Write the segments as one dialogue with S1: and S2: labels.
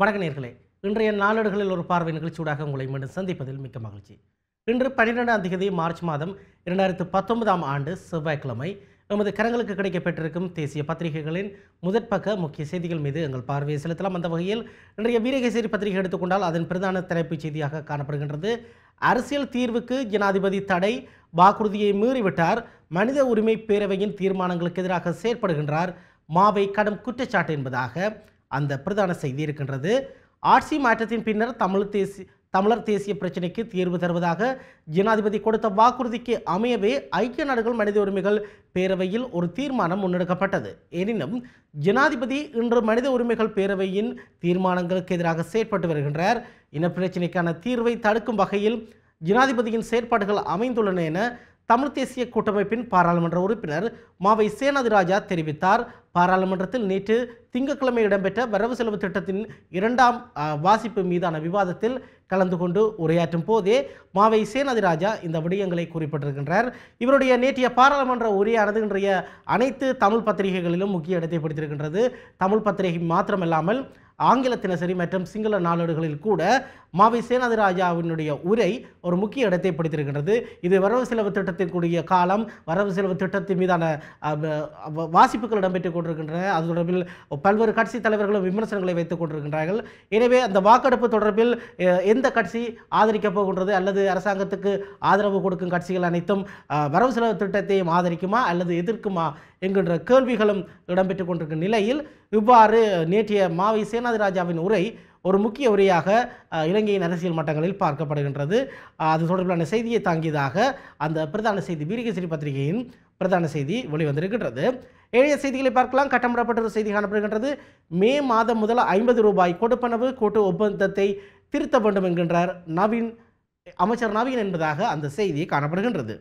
S1: வணக்க நேர்களே இன்றைய நாளேடுகளில் ஒரு பார்வை நிகழ்ச்சியூடாக உங்களை மீண்டும் சந்திப்பதில் மிக்க மகிழ்ச்சி இன்று பன்னிரெண்டாம் தேதி மார்ச் மாதம் இரண்டாயிரத்து பத்தொன்பதாம் ஆண்டு செவ்வாய்க்கிழமை நமது கரங்களுக்கு கிடைக்கப்பெற்றிருக்கும் தேசிய பத்திரிகைகளின் முதற்பக்க முக்கிய செய்திகள் மீது எங்கள் பார்வையை செலுத்தலாம் அந்த வகையில் இன்றைய வீரகேசரி பத்திரிகை எடுத்துக்கொண்டால் அதன் பிரதான தலைப்புச் செய்தியாக காணப்படுகின்றது அரசியல் தீர்வுக்கு ஜனாதிபதி தடை வாக்குறுதியை மீறிவிட்டார் மனித உரிமை பேரவையின் தீர்மானங்களுக்கு எதிராக செயற்படுகின்றார் மாவை கடும் குற்றச்சாட்டு என்பதாக அந்த பிரதான செய்தி இருக்கின்றது ஆட்சி மாற்றத்தின் பின்னர் தமிழ் தேசிய தமிழர் தேசிய பிரச்சினைக்கு தீர்வு தருவதாக ஜனாதிபதி கொடுத்த வாக்குறுதிக்கு அமையவே ஐக்கிய நாடுகள் மனித உரிமைகள் பேரவையில் ஒரு தீர்மானம் முன்னெடுக்கப்பட்டது எனினும் ஜனாதிபதி இன்று மனித உரிமைகள் பேரவையின் தீர்மானங்களுக்கு எதிராக செயற்பட்டு வருகின்றார் இனப்பிரச்சினைக்கான தீர்வை தடுக்கும் வகையில் ஜனாதிபதியின் செயற்பாடுகள் அமைந்துள்ளன என தமிழ் தேசிய கூட்டமைப்பின் பாராளுமன்ற உறுப்பினர் மாவை சேனாதிராஜா தெரிவித்தார் பாராளுமன்றத்தில் நேற்று திங்கட்கிழமை இடம்பெற்ற வரவு செலவு திட்டத்தின் இரண்டாம் வாசிப்பு மீதான விவாதத்தில் கலந்து கொண்டு உரையாற்றும் போதே மாவை சேனாதிராஜா இந்த விடயங்களை குறிப்பிட்டிருக்கின்றார் இவருடைய நேற்றைய பாராளுமன்ற உரையானது இன்றைய அனைத்து தமிழ் பத்திரிகைகளிலும் முக்கிய இடத்தை பிடித்திருக்கின்றது தமிழ் பத்திரிகை மாத்திரமல்லாமல் ஆங்கில தினசரி மற்றும் சிங்கள நாளேடுகளில் கூட மாவி சேனாதிராஜாவினுடைய உரை ஒரு முக்கிய இடத்தை படித்திருக்கின்றது இது வரவு செலவு திட்டத்திற்குரிய காலம் வரவு செலவு திட்டத்தின் மீதான வாசிப்புகள் இடம்பெற்றுக் கொண்டிருக்கின்றன அது தொடர்பில் பல்வேறு கட்சி தலைவர்களும் விமர்சனங்களை வைத்துக் கொண்டிருக்கின்றார்கள் எனவே அந்த வாக்கெடுப்பு தொடர்பில் எந்த கட்சி ஆதரிக்கப் போகின்றது அல்லது அரசாங்கத்துக்கு ஆதரவு கொடுக்கும் கட்சிகள் அனைத்தும் வரவு செலவு திட்டத்தையும் ஆதரிக்குமா அல்லது எதிர்க்குமா என்கின்ற கேள்விகளும் இடம்பெற்றுக் கொண்டிருக்கும் நிலையில் இவ்வாறு நேற்றைய மாவி சேனாதிராஜாவின் உரை ஒரு முக்கிய உரையாக இலங்கையின் அரசியல் மட்டங்களில் பார்க்கப்படுகின்றது அது தொடர்பிலான செய்தியை தாங்கியதாக அந்த பிரதான செய்தி வீரகசிரி பத்திரிகையின் பிரதான செய்தி வெளிவந்திருக்கின்றது ஏழைய செய்திகளை பார்க்கலாம் கட்டமிடப்பட்ட செய்தி காணப்படுகின்றது மே மாதம் முதல் ஐம்பது ரூபாய் கொடுப்பனவு கூட்டு ஒப்பந்தத்தை திருத்த வேண்டும் என்கின்றார் நவீன் அமைச்சர் நவீன் என்பதாக அந்த செய்தி காணப்படுகின்றது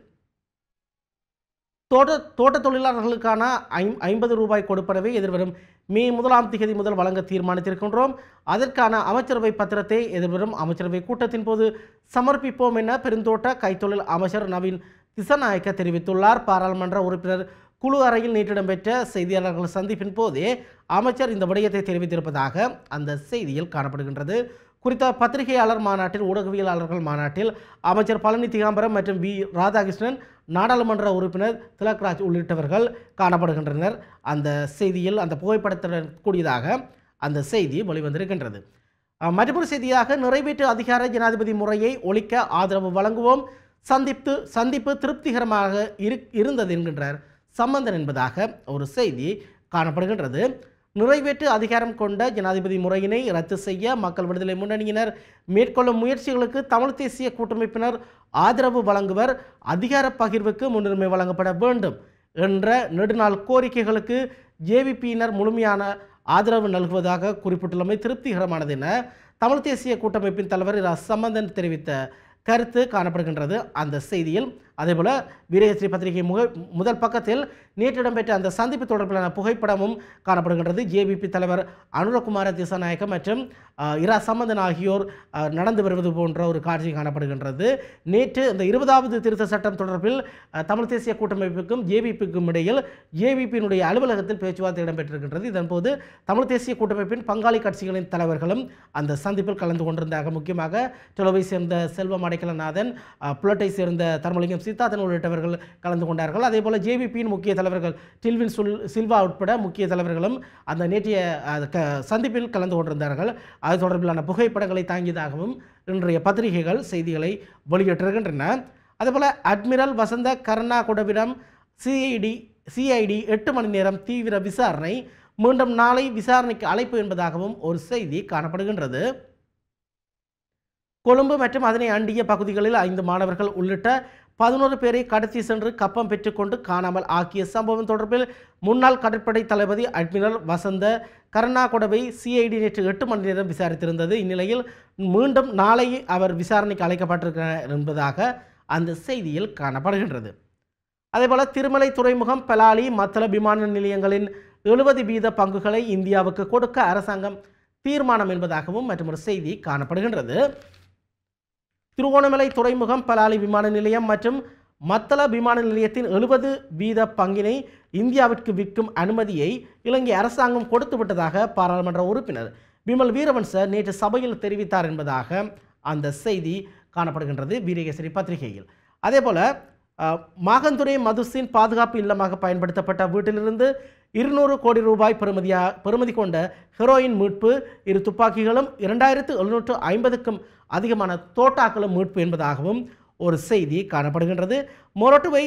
S1: தோட்ட தோட்ட தொழிலாளர்களுக்கான ஐம் ஐம்பது ரூபாய் கொடுப்பனவை எதிர்வரும் மே முதலாம் திகதி முதல் வழங்க தீர்மானித்திருக்கின்றோம் அதற்கான அமைச்சரவை பத்திரத்தை எதிர்வரும் அமைச்சரவை கூட்டத்தின் போது சமர்ப்பிப்போம் என பெருந்தோட்ட கைத்தொழில் அமைச்சர் நவீன் திசநாயக்க தெரிவித்துள்ளார் பாராளுமன்ற உறுப்பினர் குழு அறையில் நேற்றிடம் பெற்ற செய்தியாளர்கள் சந்திப்பின் போதே அமைச்சர் இந்த விடயத்தை தெரிவித்திருப்பதாக அந்த செய்தியில் காணப்படுகின்றது குறித்த பத்திரிகையாளர் மாநாட்டில் ஊடகவியலாளர்கள் மாநாட்டில் அமைச்சர் பழனி திகாம்பரம் மற்றும் வி ராதாகிருஷ்ணன் நாடாளுமன்ற உறுப்பினர் திலக்ராஜ் உள்ளிட்டவர்கள் காணப்படுகின்றனர் அந்த செய்தியில் அந்த புகைப்படத்துடன் கூடியதாக அந்த செய்தி வெளிவந்திருக்கின்றது மற்றொரு செய்தியாக நிறைவேற்று அதிகார ஜனாதிபதி முறையை ஒழிக்க ஆதரவு வழங்குவோம் சந்திப்பு சந்திப்பு திருப்திகரமாக இரு இருந்தது என்கின்றார் சம்பந்தன் என்பதாக ஒரு செய்தி காணப்படுகின்றது நிறைவேற்று அதிகாரம் கொண்ட ஜனாதிபதி முறையினை ரத்து செய்ய மக்கள் விடுதலை முன்னணியினர் மேற்கொள்ளும் முயற்சிகளுக்கு தமிழ் தேசிய கூட்டமைப்பினர் ஆதரவு வழங்குவர் அதிகார பகிர்வுக்கு முன்னுரிமை வழங்கப்பட வேண்டும் என்ற நெடுநாள் கோரிக்கைகளுக்கு ஜேவிபியினர் முழுமையான ஆதரவு நல்குவதாக குறிப்பிட்டுள்ளமை திருப்திகரமானது என தமிழ் தேசிய கூட்டமைப்பின் தலைவர் ர சம்பந்தன் தெரிவித்த கருத்து காணப்படுகின்றது அந்த செய்தியில் அதேபோல் வீரகேசரி பத்திரிகை முக முதல் பக்கத்தில் நேற்று இடம்பெற்ற அந்த சந்திப்பு தொடர்பிலான புகைப்படமும் காணப்படுகின்றது ஜேபிபி தலைவர் அனுரகுமார திசாநாயக்கம் மற்றும் இரா சம்பந்தன் ஆகியோர் நடந்து வருவது போன்ற ஒரு காட்சி காணப்படுகின்றது நேற்று இந்த இருபதாவது திருத்த சட்டம் தொடர்பில் தமிழ் தேசிய கூட்டமைப்புக்கும் ஜேபிபிக்கும் இடையில் ஜேபிபியினுடைய அலுவலகத்தில் பேச்சுவார்த்தை இடம்பெற்றிருக்கின்றது இதன்போது தமிழ் தேசிய கூட்டமைப்பின் பங்காளி கட்சிகளின் தலைவர்களும் அந்த சந்திப்பில் கலந்து கொண்டிருந்தார்கள் முக்கியமாக தொலைவை சேர்ந்த செல்வம் அடைக்கலநாதன் புலட்டை சேர்ந்த தர்மலிங்கம் சித்தார்த்தன் உள்ளிட்டவர்கள் கலந்து கொண்டார்கள் அதே போல் ஜேவிபியின் முக்கிய தலைவர்கள் டில்வின் சுல் சில்வா உட்பட முக்கிய தலைவர்களும் அந்த நேற்றைய க சந்திப்பில் கலந்து கொண்டிருந்தார்கள் அது தொடர்பிலான புகைப்படங்களை தாங்கியதாகவும் இன்றைய பத்திரிகைகள் செய்திகளை வெளியிட்டிருக்கின்றன அதேபோல் அட்மிரல் வசந்த குடவிடம் சிஐடி சிஐடி எட்டு மணி நேரம் தீவிர விசாரணை மீண்டும் நாளை விசாரணைக்கு அழைப்பு என்பதாகவும் ஒரு செய்தி காணப்படுகின்றது கொழும்பு மற்றும் அதனை அண்டிய பகுதிகளில் ஐந்து மாணவர்கள் உள்ளிட்ட பதினோரு பேரை கடத்தி சென்று கப்பம் பெற்றுக்கொண்டு காணாமல் ஆக்கிய சம்பவம் தொடர்பில் முன்னாள் கடற்படை தளபதி அட்மிரல் வசந்த கருணாகொடவை சிஐடி நேற்று எட்டு மணி நேரம் விசாரித்திருந்தது இந்நிலையில் மீண்டும் நாளை அவர் விசாரணைக்கு அழைக்கப்பட்டிருக்கிறார் என்பதாக அந்த செய்தியில் காணப்படுகின்றது அதேபோல் திருமலை துறைமுகம் பலாலி மத்தள விமான நிலையங்களின் எழுபது வீத பங்குகளை இந்தியாவுக்கு கொடுக்க அரசாங்கம் தீர்மானம் என்பதாகவும் மற்றொரு செய்தி காணப்படுகின்றது திருவோணமலை துறைமுகம் பலாலி விமான நிலையம் மற்றும் மத்தள விமான நிலையத்தின் எழுபது வீத பங்கினை இந்தியாவிற்கு விற்கும் அனுமதியை இலங்கை அரசாங்கம் கொடுத்து விட்டதாக பாராளுமன்ற உறுப்பினர் விமல் வீரவன்ச நேற்று சபையில் தெரிவித்தார் என்பதாக அந்த செய்தி காணப்படுகின்றது வீரகேசரி பத்திரிகையில் அதேபோல் மாகந்துரை மதுசின் பாதுகாப்பு இல்லமாக பயன்படுத்தப்பட்ட வீட்டிலிருந்து இருநூறு கோடி ரூபாய் பெறுமதியாக பெறுமதி கொண்ட ஹெரோயின் மீட்பு இரு துப்பாக்கிகளும் இரண்டாயிரத்து எழுநூற்று ஐம்பதுக்கும் அதிகமான தோட்டாக்களும் மீட்பு என்பதாகவும் ஒரு செய்தி காணப்படுகின்றது மொரட்டுவை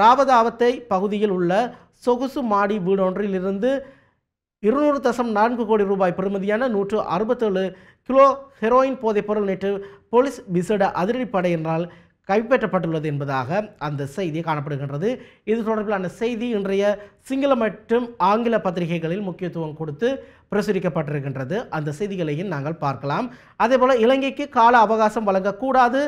S1: ராவதாவத்தை பகுதியில் உள்ள சொகுசு மாடி வீடொன்றிலிருந்து இருநூறு தசம் நான்கு கோடி ரூபாய் பெறுமதியான நூற்று அறுபத்தேழு கிலோ ஹெரோயின் போதைப்பொருள் நேற்று போலீஸ் விசேட அதிரடிப்படையினால் கைப்பற்றப்பட்டுள்ளது என்பதாக அந்த செய்தி காணப்படுகின்றது இது தொடர்பிலான செய்தி இன்றைய சிங்கள மற்றும் ஆங்கில பத்திரிகைகளில் முக்கியத்துவம் கொடுத்து பிரசுரிக்கப்பட்டிருக்கின்றது அந்த செய்திகளையும் நாங்கள் பார்க்கலாம் அதேபோல் இலங்கைக்கு கால அவகாசம் வழங்கக்கூடாது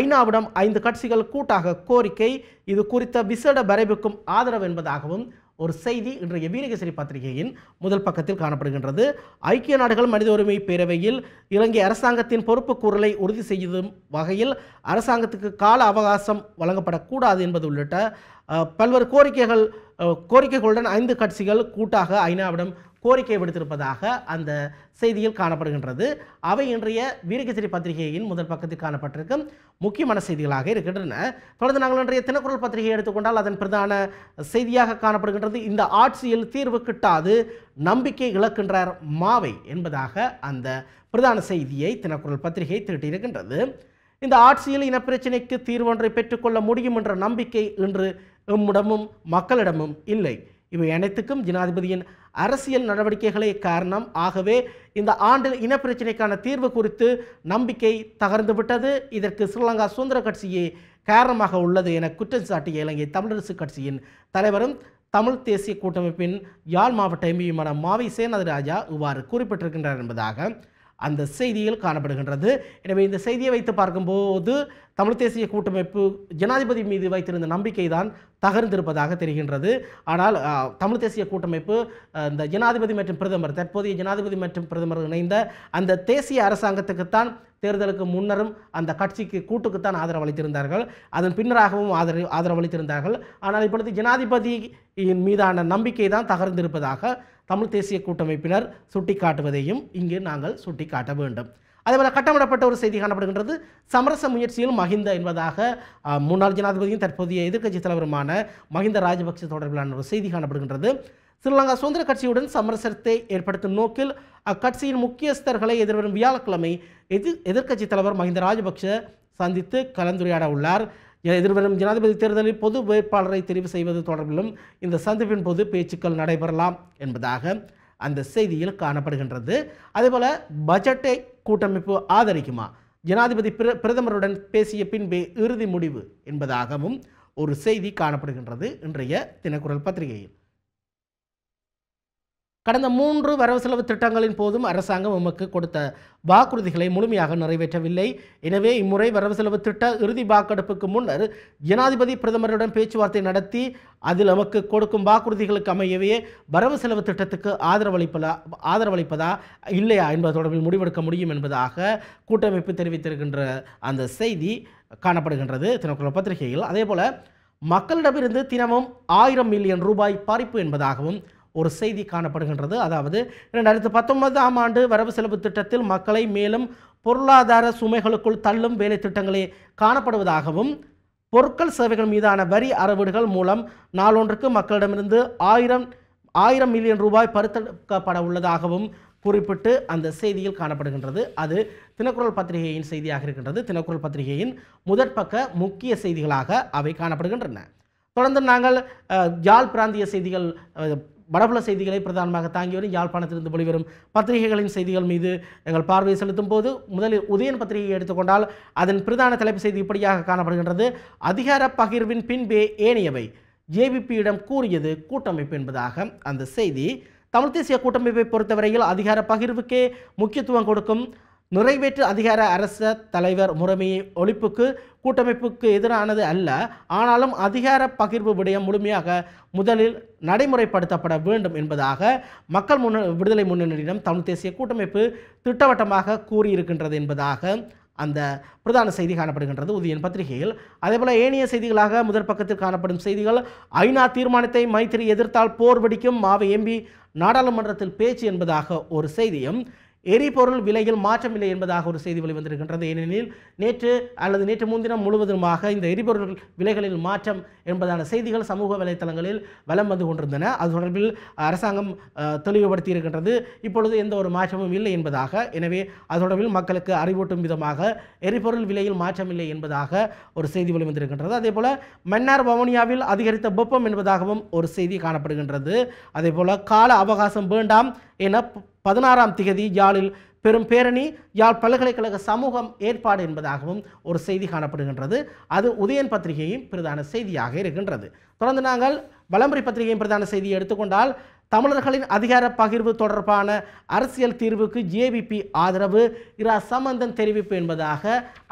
S1: ஐநாவிடம் ஐந்து கட்சிகள் கூட்டாக கோரிக்கை இது குறித்த விசேட வரைவுக்கும் ஆதரவு என்பதாகவும் ஒரு செய்தி இன்றைய வீரகேசரி பத்திரிகையின் முதல் பக்கத்தில் காணப்படுகின்றது ஐக்கிய நாடுகள் மனித உரிமை பேரவையில் இலங்கை அரசாங்கத்தின் பொறுப்பு கூறலை உறுதி செய்யும் வகையில் அரசாங்கத்துக்கு கால அவகாசம் வழங்கப்படக்கூடாது என்பது உள்ளிட்ட பல்வேறு கோரிக்கைகள் கோரிக்கைகளுடன் ஐந்து கட்சிகள் கூட்டாக ஐநாவிடம் கோரிக்கை விடுத்திருப்பதாக அந்த செய்தியில் காணப்படுகின்றது அவை இன்றைய வீரகேசரி பத்திரிகையின் முதல் பக்கத்தில் காணப்பட்டிருக்கும் முக்கியமான செய்திகளாக இருக்கின்றன தொடர்ந்து நாங்கள் இன்றைய தினக்குரல் பத்திரிகையை எடுத்துக்கொண்டால் அதன் பிரதான செய்தியாக காணப்படுகின்றது இந்த ஆட்சியில் தீர்வு கிட்டாது நம்பிக்கை இழக்கின்றார் மாவை என்பதாக அந்த பிரதான செய்தியை தினக்குரல் பத்திரிகை திருட்டியிருக்கின்றது இந்த ஆட்சியில் இனப்பிரச்சினைக்கு தீர்வொன்றை பெற்றுக்கொள்ள முடியும் என்ற நம்பிக்கை இன்று எம்முடமும் மக்களிடமும் இல்லை இவை அனைத்துக்கும் ஜனாதிபதியின் அரசியல் நடவடிக்கைகளே காரணம் ஆகவே இந்த ஆண்டில் இனப்பிரச்சினைக்கான தீர்வு குறித்து நம்பிக்கை தகர்ந்துவிட்டது இதற்கு ஸ்ரீலங்கா சுதந்திர கட்சியே காரணமாக உள்ளது என குற்றம் சாட்டிய இலங்கை தமிழரசு கட்சியின் தலைவரும் தமிழ் தேசிய கூட்டமைப்பின் யாழ் மாவட்ட எம்பியுமான மாவி சேனதராஜா இவ்வாறு குறிப்பிட்டிருக்கின்றார் என்பதாக அந்த செய்தியில் காணப்படுகின்றது எனவே இந்த செய்தியை வைத்து பார்க்கும்போது தமிழ் தேசிய கூட்டமைப்பு ஜனாதிபதி மீது வைத்திருந்த நம்பிக்கை தான் தகர்ந்திருப்பதாக தெரிகின்றது ஆனால் தமிழ் தேசிய கூட்டமைப்பு இந்த ஜனாதிபதி மற்றும் பிரதமர் தற்போதைய ஜனாதிபதி மற்றும் பிரதமர் இணைந்த அந்த தேசிய அரசாங்கத்துக்குத்தான் தேர்தலுக்கு முன்னரும் அந்த கட்சிக்கு கூட்டுக்குத்தான் ஆதரவளித்திருந்தார்கள் அதன் பின்னராகவும் ஆதரவு ஆதரவளித்திருந்தார்கள் ஆனால் இப்பொழுது ஜனாதிபதியின் மீதான நம்பிக்கை தான் தகர்ந்திருப்பதாக தமிழ் தேசிய கூட்டமைப்பினர் சுட்டிக்காட்டுவதையும் இங்கு நாங்கள் சுட்டிக்காட்ட வேண்டும் அதேபோல் கட்டமிடப்பட்ட ஒரு செய்தி காணப்படுகின்றது சமரச முயற்சியில் மஹிந்த என்பதாக முன்னாள் ஜனாதிபதியும் தற்போதைய எதிர்க்கட்சித் தலைவருமான மஹிந்த ராஜபக்சே தொடர்பிலான ஒரு செய்தி காணப்படுகின்றது ஸ்ரீலங்கா சுதந்திர கட்சியுடன் சமரசத்தை ஏற்படுத்தும் நோக்கில் அக்கட்சியின் முக்கியஸ்தர்களை எதிர்வரும் வியாழக்கிழமை எதிர் எதிர்க்கட்சித் தலைவர் மஹிந்த ராஜபக்ஷ சந்தித்து கலந்துரையாட உள்ளார் எதிர்வரும் ஜனாதிபதி தேர்தலில் பொது வேட்பாளரை தெரிவு செய்வது தொடர்பிலும் இந்த சந்திப்பின் போது பேச்சுக்கள் நடைபெறலாம் என்பதாக அந்த செய்தியில் காணப்படுகின்றது அதேபோல் பட்ஜெட்டை கூட்டமைப்பு ஆதரிக்குமா ஜனாதிபதி பிர பிரதமருடன் பேசிய பின்பே இறுதி முடிவு என்பதாகவும் ஒரு செய்தி காணப்படுகின்றது இன்றைய தினக்குரல் பத்திரிகையில் கடந்த மூன்று வரவு செலவு திட்டங்களின் போதும் அரசாங்கம் எமக்கு கொடுத்த வாக்குறுதிகளை முழுமையாக நிறைவேற்றவில்லை எனவே இம்முறை வரவு செலவு திட்ட இறுதி வாக்கெடுப்புக்கு முன்னர் ஜனாதிபதி பிரதமருடன் பேச்சுவார்த்தை நடத்தி அதில் நமக்கு கொடுக்கும் வாக்குறுதிகளுக்கு அமையவே வரவு செலவு திட்டத்துக்கு ஆதரவளிப்பதா ஆதரவளிப்பதா இல்லையா என்பது தொடர்பில் முடிவெடுக்க முடியும் என்பதாக கூட்டமைப்பு தெரிவித்திருக்கின்ற அந்த செய்தி காணப்படுகின்றது தினக்குழு பத்திரிகையில் அதேபோல மக்களிடமிருந்து தினமும் ஆயிரம் மில்லியன் ரூபாய் பறிப்பு என்பதாகவும் ஒரு செய்தி காணப்படுகின்றது அதாவது ரெண்டாயிரத்து பத்தொன்பதாம் ஆண்டு வரவு செலவு திட்டத்தில் மக்களை மேலும் பொருளாதார சுமைகளுக்குள் தள்ளும் வேலை திட்டங்களே காணப்படுவதாகவும் பொருட்கள் சேவைகள் மீதான வரி அறவீடுகள் மூலம் நாளொன்றுக்கு மக்களிடமிருந்து ஆயிரம் ஆயிரம் மில்லியன் ரூபாய் பருத்தெடுக்கப்பட உள்ளதாகவும் குறிப்பிட்டு அந்த செய்தியில் காணப்படுகின்றது அது தினக்குரல் பத்திரிகையின் செய்தியாக இருக்கின்றது தினக்குரல் பத்திரிகையின் முதற்பக்க முக்கிய செய்திகளாக அவை காணப்படுகின்றன தொடர்ந்து நாங்கள் யாழ் பிராந்திய செய்திகள் வடபுல செய்திகளை பிரதானமாக தாங்கி வரும் யாழ்ப்பாணத்திலிருந்து வெளிவரும் பத்திரிகைகளின் செய்திகள் மீது எங்கள் பார்வை செலுத்தும் போது முதலில் உதயன் பத்திரிகையை எடுத்துக்கொண்டால் அதன் பிரதான தலைப்பு செய்தி இப்படியாக காணப்படுகின்றது அதிகார பகிர்வின் பின்பே ஏனையவை ஜேவிபியிடம் கூறியது கூட்டமைப்பு என்பதாக அந்த செய்தி தமிழ் தேசிய கூட்டமைப்பை பொறுத்தவரையில் அதிகார பகிர்வுக்கே முக்கியத்துவம் கொடுக்கும் நிறைவேற்று அதிகார அரச தலைவர் முறைமை ஒழிப்புக்கு கூட்டமைப்புக்கு எதிரானது அல்ல ஆனாலும் அதிகார பகிர்வு விடயம் முழுமையாக முதலில் நடைமுறைப்படுத்தப்பட வேண்டும் என்பதாக மக்கள் முன்ன விடுதலை முன்னணியிடம் தமிழ் தேசிய கூட்டமைப்பு திட்டவட்டமாக கூறியிருக்கின்றது என்பதாக அந்த பிரதான செய்தி காணப்படுகின்றது உதயன் பத்திரிகையில் அதேபோல் ஏனைய செய்திகளாக முதற் பக்கத்தில் காணப்படும் செய்திகள் ஐநா தீர்மானத்தை மைத்திரி எதிர்த்தால் போர் வெடிக்கும் மாவை எம்பி நாடாளுமன்றத்தில் பேச்சு என்பதாக ஒரு செய்தியும் எரிபொருள் விலையில் மாற்றமில்லை என்பதாக ஒரு செய்தி வெளிவந்திருக்கின்றது ஏனெனில் நேற்று அல்லது நேற்று முன்தினம் முழுவதுமாக இந்த எரிபொருள் விலைகளில் மாற்றம் என்பதான செய்திகள் சமூக வலைத்தளங்களில் வலம் வந்து கொண்டிருந்தன அது தொடர்பில் அரசாங்கம் தெளிவுபடுத்தி இருக்கின்றது இப்பொழுது எந்த ஒரு மாற்றமும் இல்லை என்பதாக எனவே அது தொடர்பில் மக்களுக்கு அறிவூட்டும் விதமாக எரிபொருள் விலையில் மாற்றமில்லை என்பதாக ஒரு செய்தி வெளிவந்திருக்கின்றது அதே போல மன்னார் வவுனியாவில் அதிகரித்த வெப்பம் என்பதாகவும் ஒரு செய்தி காணப்படுகின்றது அதே போல கால அவகாசம் வேண்டாம் என பதினாறாம் திகதி யாழில் பெரும் பேரணி யாழ் பல்கலைக்கழக சமூகம் ஏற்பாடு என்பதாகவும் ஒரு செய்தி காணப்படுகின்றது அது உதயன் பத்திரிகையும் பிரதான செய்தியாக இருக்கின்றது தொடர்ந்து நாங்கள் வளம்புரி பத்திரிகையின் பிரதான செய்தியை எடுத்துக்கொண்டால் தமிழர்களின் அதிகார பகிர்வு தொடர்பான அரசியல் தீர்வுக்கு ஜேவிபி ஆதரவு இரா சம்பந்தன் தெரிவிப்பு என்பதாக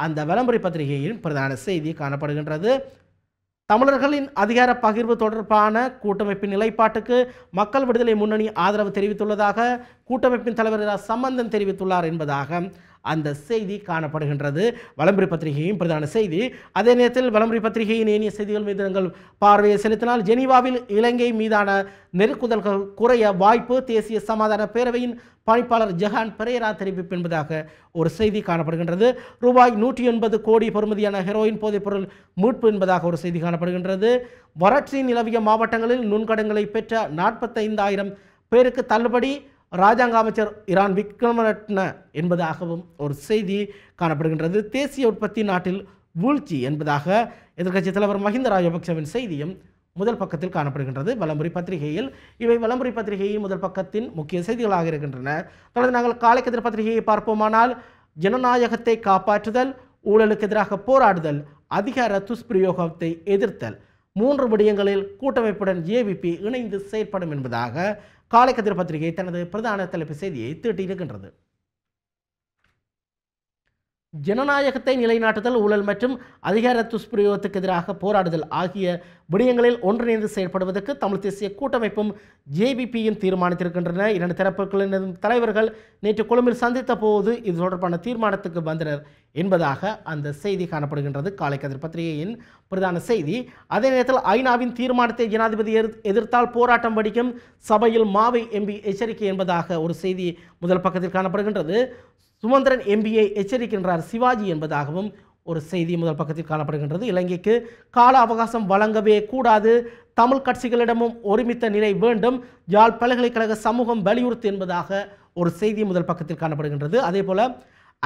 S1: அந்த வளம்புரி பத்திரிகையின் பிரதான செய்தி காணப்படுகின்றது தமிழர்களின் அதிகார பகிர்வு தொடர்பான கூட்டமைப்பின் நிலைப்பாட்டுக்கு மக்கள் விடுதலை முன்னணி ஆதரவு தெரிவித்துள்ளதாக கூட்டமைப்பின் தலைவர் சம்பந்தன் தெரிவித்துள்ளார் என்பதாக அந்த செய்தி காணப்படுகின்றது வலம்புரி பத்திரிகையும் பிரதான செய்தி அதே நேரத்தில் வலம்புரி பத்திரிகையின் இனிய செய்திகள் மீது நாங்கள் பார்வையை செலுத்தினால் ஜெனீவாவில் இலங்கை மீதான நெருக்குதல்கள் குறைய வாய்ப்பு தேசிய சமாதான பேரவையின் பணிப்பாளர் ஜஹான் பெரேரா தெரிவிப்பு என்பதாக ஒரு செய்தி காணப்படுகின்றது ரூபாய் நூற்றி எண்பது கோடி பொறுமதியான ஹெரோயின் போதைப்பொருள் மீட்பு என்பதாக ஒரு செய்தி காணப்படுகின்றது வறட்சி நிலவிய மாவட்டங்களில் நுண்கடங்களை பெற்ற நாற்பத்தைந்தாயிரம் பேருக்கு தள்ளுபடி ராஜாங்க அமைச்சர் இரான் விக்ரமரட்ன என்பதாகவும் ஒரு செய்தி காணப்படுகின்றது தேசிய உற்பத்தி நாட்டில் வீழ்ச்சி என்பதாக எதிர்க்கட்சி தலைவர் மஹிந்த ராஜபக்சவின் செய்தியும் முதல் பக்கத்தில் காணப்படுகின்றது வலம்புரி பத்திரிகையில் இவை வலம்புரி பத்திரிகையின் முதல் பக்கத்தின் முக்கிய செய்திகளாக இருக்கின்றன தொடர்ந்து நாங்கள் காலைக்கதிர் பத்திரிகையை பார்ப்போமானால் ஜனநாயகத்தை காப்பாற்றுதல் ஊழலுக்கு எதிராக போராடுதல் அதிகார துஷ்பிரயோகத்தை எதிர்த்தல் மூன்று விடயங்களில் கூட்டமைப்புடன் ஏவிபி இணைந்து செயற்படும் என்பதாக காலை கதிர் பத்திரிகை தனது பிரதான தலைப்பு செய்தியை தீட்டியிருக்கின்றது ஜனநாயகத்தை நிலைநாட்டுதல் ஊழல் மற்றும் அதிகார துஷ்பிரயோகத்துக்கு எதிராக போராடுதல் ஆகிய விடயங்களில் ஒன்றிணைந்து செயல்படுவதற்கு தமிழ் தேசிய கூட்டமைப்பும் ஜேபிபியும் தீர்மானித்திருக்கின்றன இரண்டு தரப்புகளின் தலைவர்கள் நேற்று கொழும்பில் சந்தித்த போது இது தொடர்பான தீர்மானத்துக்கு வந்தனர் என்பதாக அந்த செய்தி காணப்படுகின்றது காலை கதிர் பத்திரிகையின் பிரதான செய்தி அதே நேரத்தில் ஐநாவின் தீர்மானத்தை ஜனாதிபதி எதிர்த்தால் போராட்டம் வடிக்கும் சபையில் மாவை எம்பி எச்சரிக்கை என்பதாக ஒரு செய்தி முதல் பக்கத்தில் காணப்படுகின்றது சுமந்திரன் எம்பியை எச்சரிக்கின்றார் சிவாஜி என்பதாகவும் ஒரு செய்தி முதல் பக்கத்தில் காணப்படுகின்றது இலங்கைக்கு கால அவகாசம் வழங்கவே கூடாது தமிழ் கட்சிகளிடமும் ஒருமித்த நிலை வேண்டும் யாழ் பல்கலைக்கழக சமூகம் வலியுறுத்து என்பதாக ஒரு செய்தி முதல் பக்கத்தில் காணப்படுகின்றது அதே போல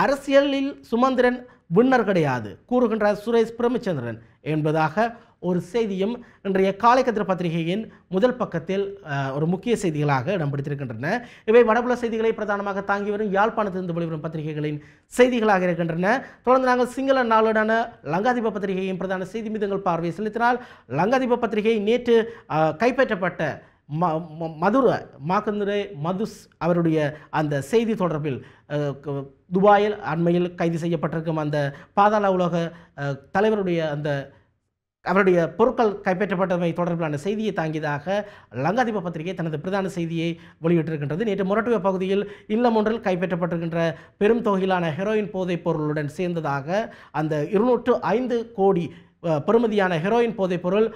S1: அரசியலில் சுமந்திரன் வின்னர் கிடையாது கூறுகின்றார் சுரேஷ் பிரமச்சந்திரன் என்பதாக ஒரு செய்தியும் இன்றைய காலைக்கத்திர பத்திரிகையின் முதல் பக்கத்தில் ஒரு முக்கிய செய்திகளாக இடம்பிடித்திருக்கின்றன இவை வடபுல செய்திகளை பிரதானமாக தாங்கி வரும் யாழ்ப்பாணத்திலிருந்து வெளிவரும் பத்திரிகைகளின் செய்திகளாக இருக்கின்றன தொடர்ந்து நாங்கள் சிங்கள நாளுடான லங்காதிப பத்திரிகையின் பிரதான செய்தி மீதங்கள் பார்வை செலுத்தினால் லங்காதிப பத்திரிகை நேற்று கைப்பற்றப்பட்ட ம மதுரை மாக்கந்துரை மதுஸ் அவருடைய அந்த செய்தி தொடர்பில் துபாயில் அண்மையில் கைது செய்யப்பட்டிருக்கும் அந்த பாதாள உலக தலைவருடைய அந்த அவருடைய பொருட்கள் கைப்பற்றப்பட்டவை தொடர்பிலான செய்தியை தாங்கியதாக லங்காதீப பத்திரிகை தனது பிரதான செய்தியை வெளியிட்டிருக்கின்றது நேற்று மொரட்டுவ பகுதியில் இல்லம் ஒன்றில் கைப்பற்றப்பட்டிருக்கின்ற பெரும் தொகையிலான ஹெரோயின் போதைப் பொருளுடன் சேர்ந்ததாக அந்த இருநூற்று ஐந்து கோடி பெறுமதியான ஹெரோயின் போதைப்பொருள்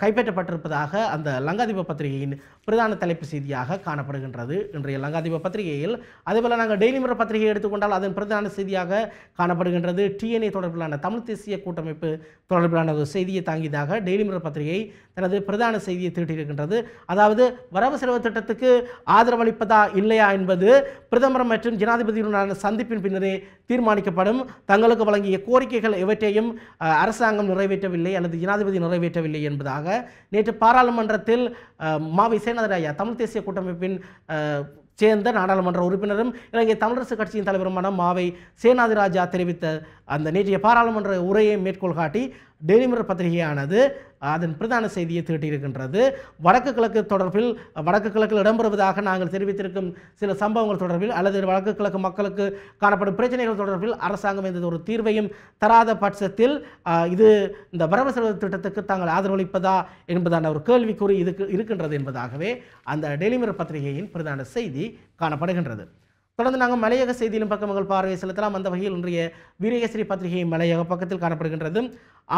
S1: கைப்பற்றப்பட்டிருப்பதாக அந்த லங்காதீப பத்திரிகையின் பிரதான தலைப்பு செய்தியாக காணப்படுகின்றது இன்றைய லங்காதீப பத்திரிகையில் அதேபோல் நாங்கள் டெய்லி முறை பத்திரிகையை எடுத்துக்கொண்டால் அதன் பிரதான செய்தியாக காணப்படுகின்றது டிஎன்ஏ தொடர்பிலான தமிழ் தேசிய கூட்டமைப்பு தொடர்பிலான ஒரு செய்தியை தாங்கியதாக டெய்லி முறை பத்திரிகை தனது பிரதான செய்தியை திருட்டியிருக்கின்றது அதாவது வரவு செலவு திட்டத்துக்கு ஆதரவளிப்பதா இல்லையா என்பது பிரதமர் மற்றும் ஜனாதிபதியுடனான சந்திப்பின் பின்னரே தீர்மானிக்கப்படும் தங்களுக்கு வழங்கிய கோரிக்கைகள் எவற்றையும் அரசாங்கம் நிறைவேற்றவில்லை அல்லது ஜனாதிபதி நிறைவேற்றவில்லை என்பது என்பதாக நேற்று பாராளுமன்றத்தில் மா விசேநாதன் தமிழ் தேசிய கூட்டமைப்பின் சேர்ந்த நாடாளுமன்ற உறுப்பினரும் இலங்கை தமிழரசு கட்சியின் தலைவருமான மாவை சேனாதிராஜா தெரிவித்த அந்த நேற்றைய பாராளுமன்ற உரையை மேற்கோள் காட்டி டெய்லி மிரர் பத்திரிகையானது அதன் பிரதான செய்தியை தீட்டியிருக்கின்றது வடக்கு கிழக்கு தொடர்பில் வடக்கு கிழக்கில் இடம்பெறுவதாக நாங்கள் தெரிவித்திருக்கும் சில சம்பவங்கள் தொடர்பில் அல்லது வடக்கு கிழக்கு மக்களுக்கு காணப்படும் பிரச்சனைகள் தொடர்பில் அரசாங்கம் இந்த ஒரு தீர்வையும் தராத பட்சத்தில் இது இந்த வரவு செலவு திட்டத்துக்கு தாங்கள் ஆதரவளிப்பதா என்பதான ஒரு கேள்விக்குறி இதுக்கு இருக்கின்றது என்பதாகவே அந்த டெலிமர் பத்திரிகையின் பிரதான செய்தி காணப்படுகின்றது தொடர்ந்து நாங்கள் மலையக செய்தியிலும் பக்கங்கள் பார்வை செலுத்தலாம் அந்த வகையில் இன்றைய வீரகஸ்ரீ பத்திரிகை மலையக பக்கத்தில் காணப்படுகின்றது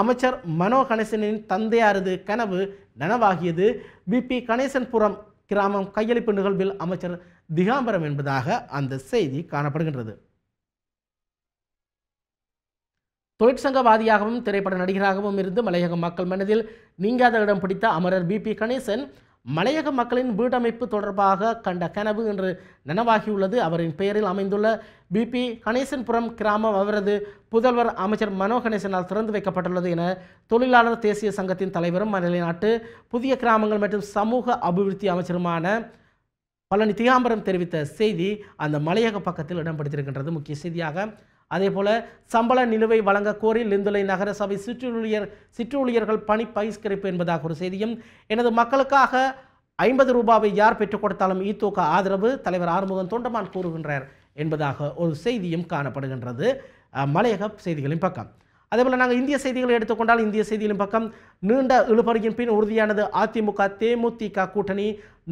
S1: அமைச்சர் மனோ கணேசனின் தந்தையாரது கனவு நனவாகியது பிபி கணேசன்புரம் கிராமம் கையளிப்பு நிகழ்வில் அமைச்சர் திகாம்பரம் என்பதாக அந்த செய்தி காணப்படுகின்றது தொழிற்சங்கவாதியாகவும் திரைப்பட நடிகராகவும் இருந்து மலையக மக்கள் மனதில் நீங்காத இடம் பிடித்த அமரர் பிபி கணேசன் மலையக மக்களின் வீடமைப்பு தொடர்பாக கண்ட கனவு என்று நனவாகியுள்ளது அவரின் பெயரில் அமைந்துள்ள பிபி கணேசன்புரம் கிராமம் அவரது புதல்வர் அமைச்சர் மனோ கணேசனால் திறந்து வைக்கப்பட்டுள்ளது என தொழிலாளர் தேசிய சங்கத்தின் தலைவரும் மணலி நாட்டு புதிய கிராமங்கள் மற்றும் சமூக அபிவிருத்தி அமைச்சருமான பழனி திகாம்பரம் தெரிவித்த செய்தி அந்த மலையக பக்கத்தில் இடம்பெடுத்திருக்கின்றது முக்கிய செய்தியாக அதே போல சம்பள நிலுவை வழங்க கோரி லிந்துலை நகர சபை சிற்றூழியர் சிற்றூழியர்கள் பணி பகிஷ்கரிப்பு என்பதாக ஒரு செய்தியும் எனது மக்களுக்காக ஐம்பது ரூபாவை யார் பெற்றுக் கொடுத்தாலும் ஈத்தோக்க ஆதரவு தலைவர் ஆறுமுகன் தொண்டமான் கூறுகின்றார் என்பதாக ஒரு செய்தியும் காணப்படுகின்றது மலையக செய்திகளின் பக்கம் அதேபோல் நாங்கள் இந்திய செய்திகளை எடுத்துக்கொண்டால் இந்திய செய்திகளின் பக்கம் நீண்ட இழுபறியின் பின் உறுதியானது அதிமுக தேமுதிக கூட்டணி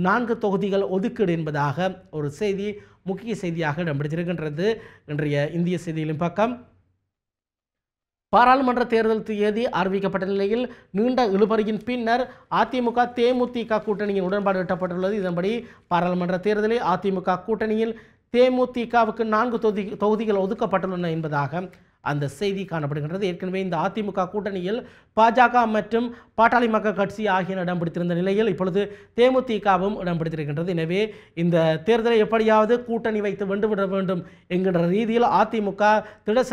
S1: நான்கு தொகுதிகள் ஒதுக்கீடு என்பதாக ஒரு செய்தி முக்கிய செய்தியாக இடம்பெற்றிருக்கின்றது இன்றைய இந்திய செய்திகளின் பக்கம் பாராளுமன்ற தேர்தல் தேதி அறிவிக்கப்பட்ட நிலையில் நீண்ட இழுபறியின் பின்னர் அதிமுக தேமுதிக கூட்டணியின் உடன்பாடு எட்டப்பட்டுள்ளது இதன்படி பாராளுமன்ற தேர்தலில் அதிமுக கூட்டணியில் தேமுதிகவுக்கு நான்கு தொகுதி தொகுதிகள் ஒதுக்கப்பட்டுள்ளன என்பதாக அந்த செய்தி காணப்படுகின்றது ஏற்கனவே இந்த அதிமுக கூட்டணியில் பாஜக மற்றும் பாட்டாளி மக்கள் கட்சி ஆகியன இடம் பிடித்திருந்த நிலையில் இப்பொழுது தேமுதிகவும் இடம் பிடித்திருக்கின்றது எனவே இந்த தேர்தலை எப்படியாவது கூட்டணி வைத்து வென்றுவிட வேண்டும் என்கின்ற ரீதியில் அதிமுக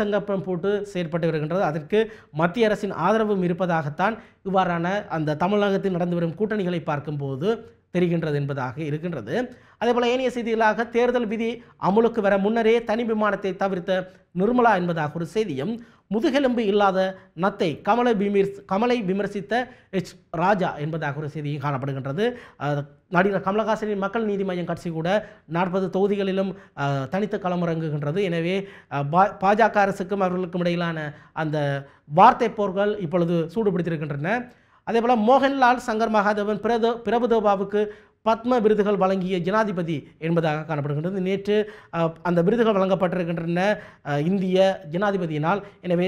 S1: சங்கப்பம் போட்டு செயற்பட்டு வருகின்றது அதற்கு மத்திய அரசின் ஆதரவும் இருப்பதாகத்தான் இவ்வாறான அந்த தமிழகத்தில் நடந்து வரும் கூட்டணிகளை பார்க்கும்போது தெரிகின்றது என்பதாக இருக்கின்றது அதேபோல் ஏனைய செய்திகளாக தேர்தல் விதி அமுலுக்கு வர முன்னரே தனி விமானத்தை தவிர்த்த நிர்மலா என்பதாக ஒரு செய்தியும் முதுகெலும்பு இல்லாத நத்தை கமலை விமர் கமலை விமர்சித்த எச் ராஜா என்பதாக ஒரு செய்தியும் காணப்படுகின்றது நடிகர் கமலஹாசனின் மக்கள் நீதி மையம் கட்சி கூட நாற்பது தொகுதிகளிலும் தனித்து களமிறங்குகின்றது எனவே பாஜக அரசுக்கும் அவர்களுக்கும் இடையிலான அந்த வார்த்தை போர்கள் இப்பொழுது சூடுபிடித்திருக்கின்றன அதே போல் மோகன்லால் சங்கர் மகாதேவன் பிரதோ பிரபுதோபாவுக்கு பத்ம விருதுகள் வழங்கிய ஜனாதிபதி என்பதாக காணப்படுகின்றது நேற்று அந்த விருதுகள் வழங்கப்பட்டிருக்கின்றன இந்திய ஜனாதிபதியினால் எனவே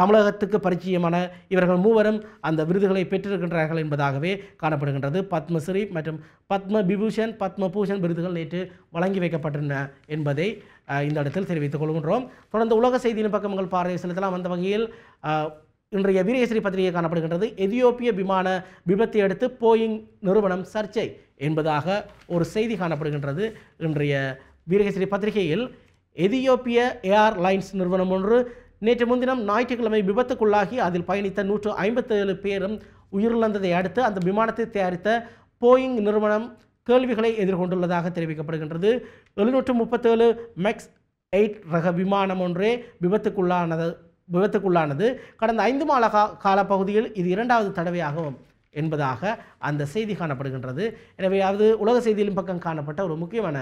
S1: தமிழகத்துக்கு பரிச்சயமான இவர்கள் மூவரும் அந்த விருதுகளை பெற்றிருக்கின்றார்கள் என்பதாகவே காணப்படுகின்றது பத்மஸ்ரீ மற்றும் பத்ம விபூஷன் பத்ம பூஷன் விருதுகள் நேற்று வழங்கி வைக்கப்பட்டன என்பதை இந்த இடத்தில் தெரிவித்துக் கொள்கின்றோம் தொடர்ந்து உலக செய்தியின் பக்கம் உங்கள் பார்வை செலுத்தலாம் அந்த வகையில் இன்றைய வீரேஸ்வரி பத்திரிகை காணப்படுகின்றது எதியோப்பிய விமான விபத்தை அடுத்து போயிங் நிறுவனம் சர்ச்சை என்பதாக ஒரு செய்தி காணப்படுகின்றது இன்றைய வீரகேசரி பத்திரிகையில் எதியோப்பிய ஏர்லைன்ஸ் நிறுவனம் ஒன்று நேற்று முன்தினம் ஞாயிற்றுக்கிழமை விபத்துக்குள்ளாகி அதில் பயணித்த நூற்று ஐம்பத்தேழு பேரும் உயிரிழந்ததை அடுத்து அந்த விமானத்தை தயாரித்த போயிங் நிறுவனம் கேள்விகளை எதிர்கொண்டுள்ளதாக தெரிவிக்கப்படுகின்றது எழுநூற்று முப்பத்தேழு மேக்ஸ் எயிட் ரக விமானம் ஒன்றே விபத்துக்குள்ளானது விபத்துக்குள்ளானது கடந்த ஐந்து மாத கா காலப்பகுதியில் இது இரண்டாவது தடவையாகவும் என்பதாக அந்த செய்தி காணப்படுகின்றது எனவே அது உலக செய்தியிலும் பக்கம் காணப்பட்ட ஒரு முக்கியமான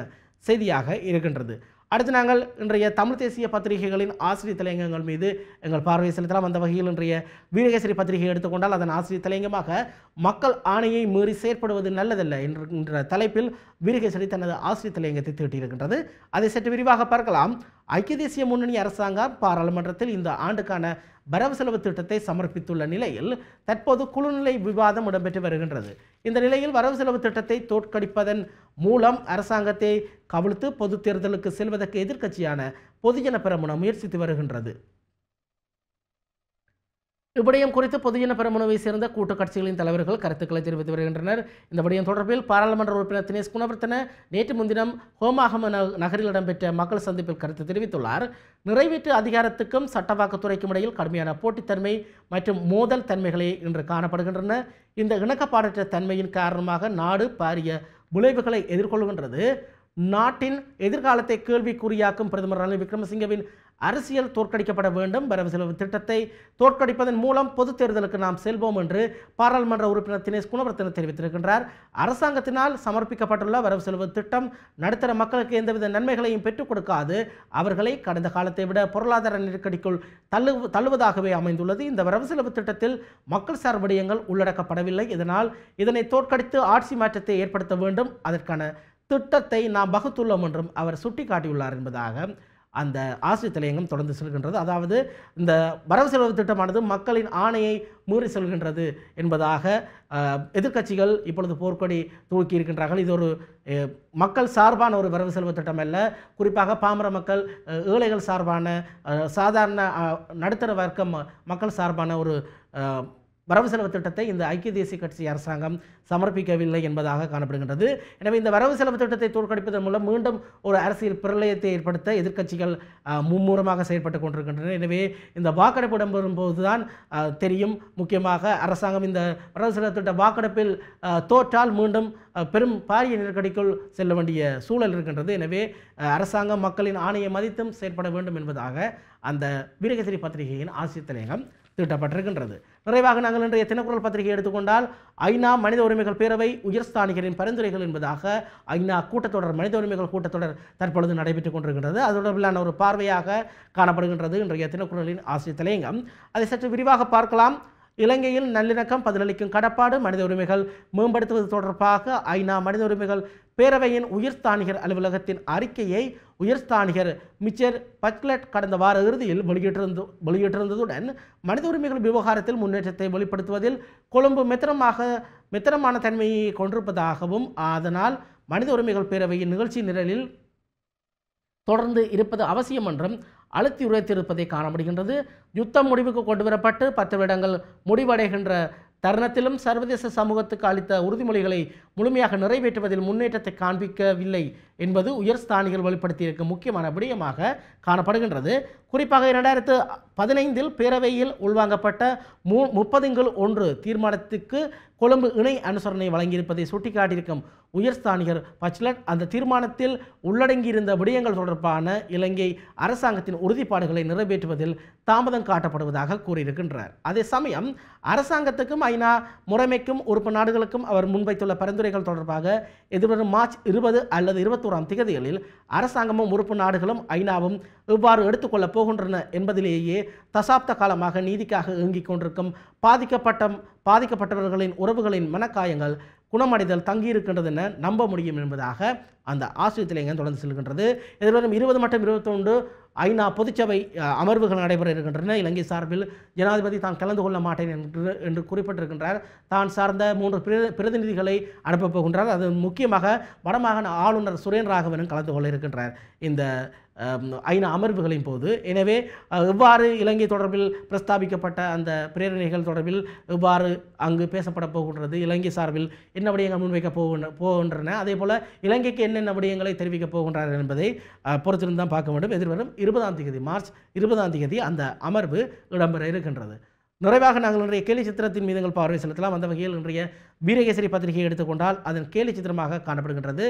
S1: செய்தியாக இருக்கின்றது அடுத்து நாங்கள் இன்றைய தமிழ் தேசிய பத்திரிகைகளின் ஆசிரியர் தலையங்கங்கள் மீது எங்கள் பார்வை செலுத்தலாம் அந்த வகையில் இன்றைய வீரகேசரி பத்திரிகை எடுத்துக்கொண்டால் அதன் ஆசிரியர் தலையங்கமாக மக்கள் ஆணையை மீறி செயற்படுவது நல்லதல்ல என்ற தலைப்பில் வீரகேசரி தனது ஆசிரியர் தலையங்கத்தை தீட்டியிருக்கின்றது அதை சற்று விரிவாக பார்க்கலாம் ஐக்கிய தேசிய முன்னணி அரசாங்கம் பாராளுமன்றத்தில் இந்த ஆண்டுக்கான வரவு செலவு திட்டத்தை சமர்ப்பித்துள்ள நிலையில் தற்போது குழுநிலை விவாதம் இடம்பெற்று வருகின்றது இந்த நிலையில் வரவு செலவு திட்டத்தை தோற்கடிப்பதன் மூலம் அரசாங்கத்தை கவிழ்த்து பொது தேர்தலுக்கு செல்வதற்கு எதிர்க்கட்சியான பொதுஜன பெரமுன முயற்சித்து வருகின்றது இவ்விடயம் குறித்து பொதுஜன பெருமனுவை சேர்ந்த கூட்டு கட்சிகளின் தலைவர்கள் கருத்துக்களை தெரிவித்து வருகின்றனர் இந்த விடயம் தொடர்பில் பாராளுமன்ற உறுப்பினர் தினேஷ் குணவர்த்தன நேற்று முன்தினம் ஹோமாகம நகரில் இடம்பெற்ற மக்கள் சந்திப்பில் கருத்து தெரிவித்துள்ளார் நிறைவேற்று அதிகாரத்துக்கும் சட்டவாக்கத்துறைக்கும் இடையில் கடுமையான போட்டித்தன்மை மற்றும் மோதல் தன்மைகளே இன்று காணப்படுகின்றன இந்த இணக்கப்பாடற்ற தன்மையின் காரணமாக நாடு பாரிய விளைவுகளை எதிர்கொள்கின்றது நாட்டின் எதிர்காலத்தை கேள்விக்குறியாக்கும் பிரதமர் ரணில் விக்ரமசிங்கவின் அரசியல் தோற்கடிக்கப்பட வேண்டும் வரவு செலவு திட்டத்தை தோற்கடிப்பதன் மூலம் பொது தேர்தலுக்கு நாம் செல்வோம் என்று பாராளுமன்ற உறுப்பினர் தினேஷ் குணவர்த்தன தெரிவித்திருக்கின்றார் அரசாங்கத்தினால் சமர்ப்பிக்கப்பட்டுள்ள வரவு செலவு திட்டம் நடுத்தர மக்களுக்கு எந்தவித நன்மைகளையும் பெற்றுக் கொடுக்காது அவர்களை கடந்த காலத்தை விட பொருளாதார நெருக்கடிக்குள் தள்ளு தள்ளுவதாகவே அமைந்துள்ளது இந்த வரவு செலவு திட்டத்தில் மக்கள் சார் விடயங்கள் உள்ளடக்கப்படவில்லை இதனால் இதனை தோற்கடித்து ஆட்சி மாற்றத்தை ஏற்படுத்த வேண்டும் அதற்கான திட்டத்தை நாம் வகுத்துள்ளோம் என்றும் அவர் சுட்டிக்காட்டியுள்ளார் என்பதாக அந்த ஆசிரியர் தலையங்கம் தொடர்ந்து செல்கின்றது அதாவது இந்த வரவு செலவு திட்டமானது மக்களின் ஆணையை மீறி செல்கின்றது என்பதாக எதிர்க்கட்சிகள் இப்பொழுது போர்க்கொடி தூக்கி இருக்கின்றார்கள் இது ஒரு மக்கள் சார்பான ஒரு வரவு செலவு திட்டம் அல்ல குறிப்பாக பாமர மக்கள் ஏழைகள் சார்பான சாதாரண நடுத்தர வர்க்கம் மக்கள் சார்பான ஒரு வரவு செலவு திட்டத்தை இந்த ஐக்கிய தேசிய கட்சி அரசாங்கம் சமர்ப்பிக்கவில்லை என்பதாக காணப்படுகின்றது எனவே இந்த வரவு செலவு திட்டத்தை தோற்கடிப்பதன் மூலம் மீண்டும் ஒரு அரசியல் பிரளயத்தை ஏற்படுத்த எதிர்க்கட்சிகள் மும்முரமாக செயல்பட்டு கொண்டிருக்கின்றன எனவே இந்த வாக்கெடுப்பு இடம்பெறும் போதுதான் தெரியும் முக்கியமாக அரசாங்கம் இந்த வரவு செலவு திட்ட வாக்கெடுப்பில் தோற்றால் மீண்டும் பெரும் பாரிய நெருக்கடிக்குள் செல்ல வேண்டிய சூழல் இருக்கின்றது எனவே அரசாங்கம் மக்களின் ஆணையை மதித்தும் செயற்பட வேண்டும் என்பதாக அந்த வீரகசிரி பத்திரிகையின் ஆசிரியர் தலையகம் திட்டப்பட்டிருக்கின்றது நிறைவாக நாங்கள் இன்றைய தினக்குரல் பத்திரிகை எடுத்துக்கொண்டால் ஐநா மனித உரிமைகள் பேரவை உயர்ஸ்தானிகளின் பரிந்துரைகள் என்பதாக ஐநா கூட்டத்தொடர் மனித உரிமைகள் கூட்டத்தொடர் தற்பொழுது நடைபெற்றுக் கொண்டிருக்கின்றது அது தொடர்பிலான ஒரு பார்வையாக காணப்படுகின்றது இன்றைய தினக்குரலின் ஆசிரியர் தலையங்கம் அதை சற்று விரிவாக பார்க்கலாம் இலங்கையில் நல்லிணக்கம் பதிலளிக்கும் கடப்பாடு மனித உரிமைகள் மேம்படுத்துவது தொடர்பாக ஐநா மனித உரிமைகள் பேரவையின் உயர்ஸ்தானிகர் அலுவலகத்தின் அறிக்கையை உயர்ஸ்தானிகர் மிச்சர் பக்லட் கடந்த வார இறுதியில் வெளியிட்டிருந்து வெளியிட்டிருந்ததுடன் மனித உரிமைகள் விவகாரத்தில் முன்னேற்றத்தை வெளிப்படுத்துவதில் கொழும்பு மித்திரமாக மித்திரமான தன்மையை கொண்டிருப்பதாகவும் அதனால் மனித உரிமைகள் பேரவையின் நிகழ்ச்சி நிரலில் தொடர்ந்து இருப்பது அவசியம் என்றும் அழுத்தி உரைத்திருப்பதை காண முடிகின்றது யுத்தம் முடிவுக்கு கொண்டுவரப்பட்டு பத்து வருடங்கள் முடிவடைகின்ற தருணத்திலும் சர்வதேச சமூகத்துக்கு அளித்த உறுதிமொழிகளை முழுமையாக நிறைவேற்றுவதில் முன்னேற்றத்தை காண்பிக்கவில்லை என்பது உயர் ஸ்தானிகள் வெளிப்படுத்தியிருக்கும் முக்கியமான விடயமாக காணப்படுகின்றது குறிப்பாக இரண்டாயிரத்து பதினைந்தில் பேரவையில் உள்வாங்கப்பட்ட மு முப்பதுங்கள் ஒன்று தீர்மானத்துக்கு கொழும்பு இணை அனுசரணை வழங்கியிருப்பதை சுட்டிக்காட்டியிருக்கும் உயர்ஸ்தானிகர் பச்சலன் அந்த தீர்மானத்தில் உள்ளடங்கியிருந்த விடயங்கள் தொடர்பான இலங்கை அரசாங்கத்தின் உறுதிப்பாடுகளை நிறைவேற்றுவதில் தாமதம் காட்டப்படுவதாக கூறியிருக்கின்றார் அதே சமயம் அரசாங்கத்துக்கும் ஐநா முறைமைக்கும் உறுப்பு நாடுகளுக்கும் அவர் முன்வைத்துள்ள பரிந்துரைகள் தொடர்பாக எதிர்வரும் மார்ச் இருபது அல்லது இருபத்தோராம் திகதிகளில் அரசாங்கமும் உறுப்பு நாடுகளும் ஐநாவும் எவ்வாறு எடுத்துக்கொள்ளப் போகின்றன என்பதிலேயே தசாப்த காலமாக நீதிக்காக இயங்கிக் கொண்டிருக்கும் பாதிக்கப்பட்ட பாதிக்கப்பட்டவர்களின் உறவுகளின் மனக்காயங்கள் குணமடைதல் தங்கியிருக்கின்றது என நம்ப முடியும் என்பதாக அந்த ஆசிரியத்திலேங்க தொடர்ந்து செல்கின்றது எதிர்வரும் இருபது மற்றும் இருபத்தொன்று ஐநா பொதுச்சபை அமர்வுகள் நடைபெற இருக்கின்றன இலங்கை சார்பில் ஜனாதிபதி தான் கலந்து கொள்ள மாட்டேன் என்று என்று குறிப்பிட்டிருக்கின்றார் தான் சார்ந்த மூன்று பிரதிநிதிகளை அனுப்பப் போகின்றார் அது முக்கியமாக வடமாகாண ஆளுநர் சுரேன் ராகவனும் கலந்து கொள்ள இருக்கின்றார் இந்த ஐநா அமர்வுகளின் போது எனவே எவ்வாறு இலங்கை தொடர்பில் பிரஸ்தாபிக்கப்பட்ட அந்த பிரேரணைகள் தொடர்பில் எவ்வாறு அங்கு பேசப்பட போகின்றது இலங்கை சார்பில் என்ன விடயங்கள் முன்வைக்க போகின்ற போகின்றன அதே போல் இலங்கைக்கு என்னென்ன விடயங்களை தெரிவிக்கப் போகின்றார்கள் என்பதை பொறுத்திருந்து தான் பார்க்க வேண்டும் எதிர்வரும் இருபதாம் தேதி மார்ச் இருபதாம் தேதி அந்த அமர்வு இடம்பெற இருக்கின்றது நிறைவாக நாங்கள் இன்றைய கேலி சித்திரத்தின் மீது எங்கள் பார்வை செலுத்தலாம் அந்த வகையில் இன்றைய வீரகேசரி பத்திரிகையை எடுத்துக்கொண்டால் அதன் கேலி சித்திரமாக காணப்படுகின்றது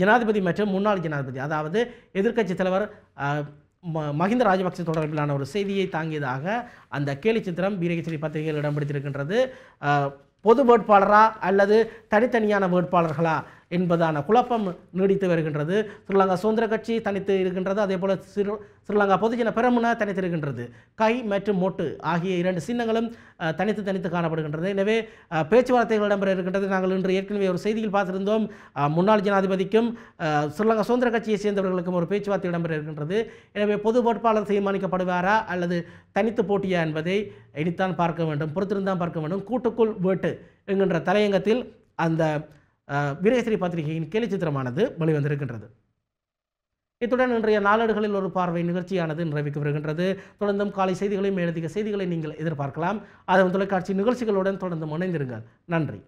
S1: ஜனாதிபதி மற்றும் முன்னாள் ஜனாதிபதி அதாவது எதிர்க்கட்சித் தலைவர் மஹிந்த ராஜபக்சே தொடர்பிலான ஒரு செய்தியை தாங்கியதாக அந்த கேலி சித்திரம் வீரகேசரி பத்திரிகையில் இடம்பிடித்திருக்கின்றது பொது வேட்பாளரா அல்லது தனித்தனியான வேட்பாளர்களா என்பதான குழப்பம் நீடித்து வருகின்றது ஸ்ரீலங்கா சுதந்திர கட்சி தனித்து இருக்கின்றது அதே போல் சிறு ஸ்ரீலங்கா பொதுஜன பெரமுன தனித்து இருக்கின்றது கை மற்றும் மொட்டு ஆகிய இரண்டு சின்னங்களும் தனித்து தனித்து காணப்படுகின்றது எனவே பேச்சுவார்த்தைகள் இடம்பெற இருக்கின்றது நாங்கள் இன்று ஏற்கனவே ஒரு செய்தியில் பார்த்திருந்தோம் முன்னாள் ஜனாதிபதிக்கும் ஸ்ரீலங்கா சுதந்திர கட்சியை சேர்ந்தவர்களுக்கும் ஒரு பேச்சுவார்த்தை இடம்பெற இருக்கின்றது எனவே பொது வேட்பாளர் தீர்மானிக்கப்படுவாரா அல்லது தனித்து போட்டியா என்பதை இனித்தான் பார்க்க வேண்டும் பொறுத்திருந்தான் பார்க்க வேண்டும் கூட்டுக்குள் வேட்டு என்கின்ற தலையங்கத்தில் அந்த வீரகேசரி பத்திரிகையின் கேலிச்சித்திரமானது வெளிவந்திருக்கின்றது இத்துடன் இன்றைய நாளேடுகளில் ஒரு பார்வை நிகழ்ச்சியானது நிறைவுக்கு வருகின்றது தொடர்ந்தும் காலை செய்திகளையும் மேலதிக செய்திகளை நீங்கள் எதிர்பார்க்கலாம் அதன் தொலைக்காட்சி நிகழ்ச்சிகளுடன் தொடர்ந்து இணைந்திருங்கள் நன்றி